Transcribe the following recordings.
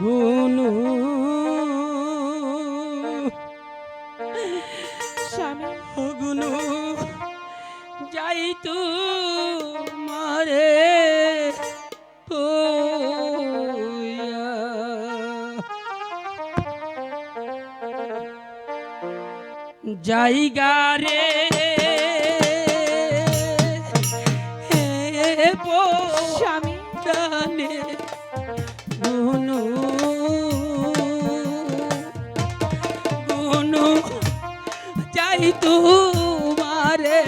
গুনু। স্বামী। গুনু যাই তু মারে জায়গা রে তোমারে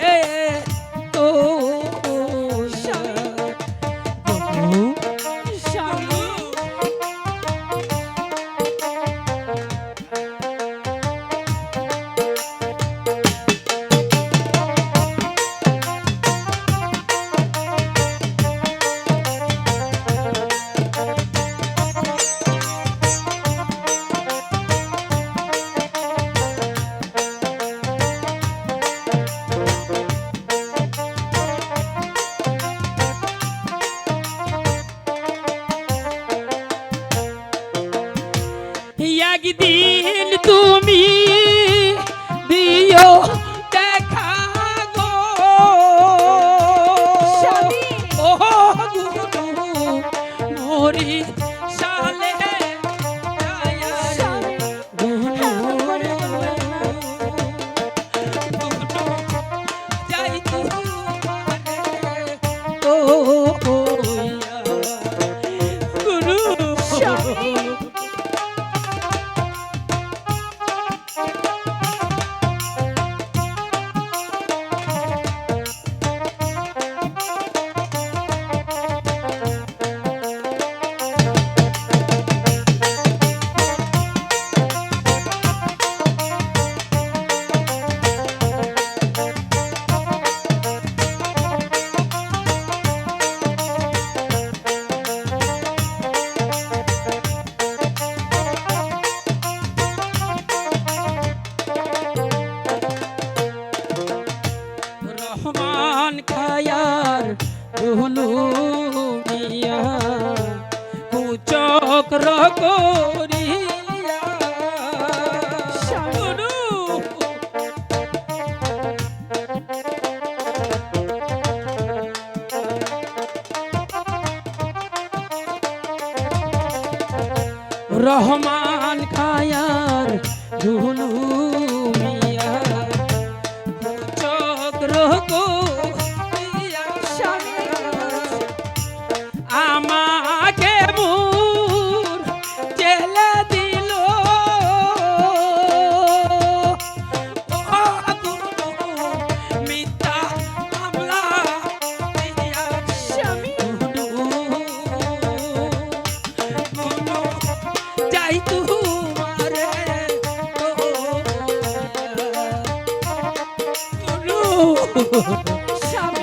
luz রহমান খায়ার জুনু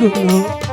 গুলো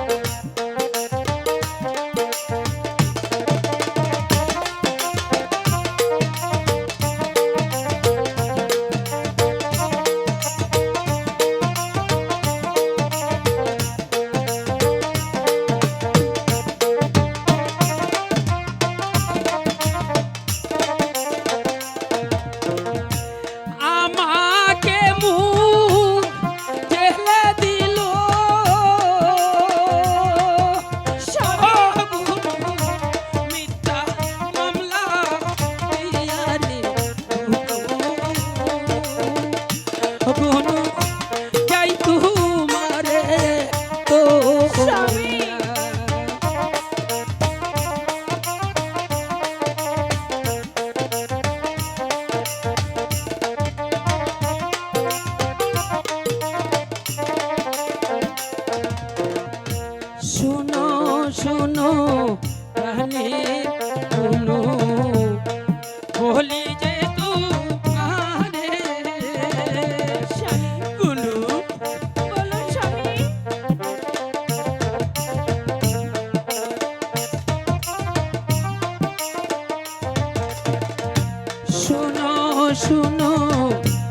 শুনো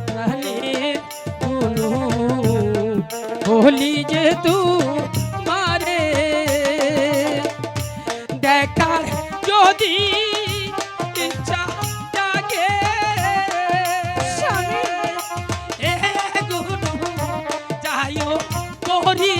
তাহলে কোনো হলি যে তু মারে দেখার যদি করি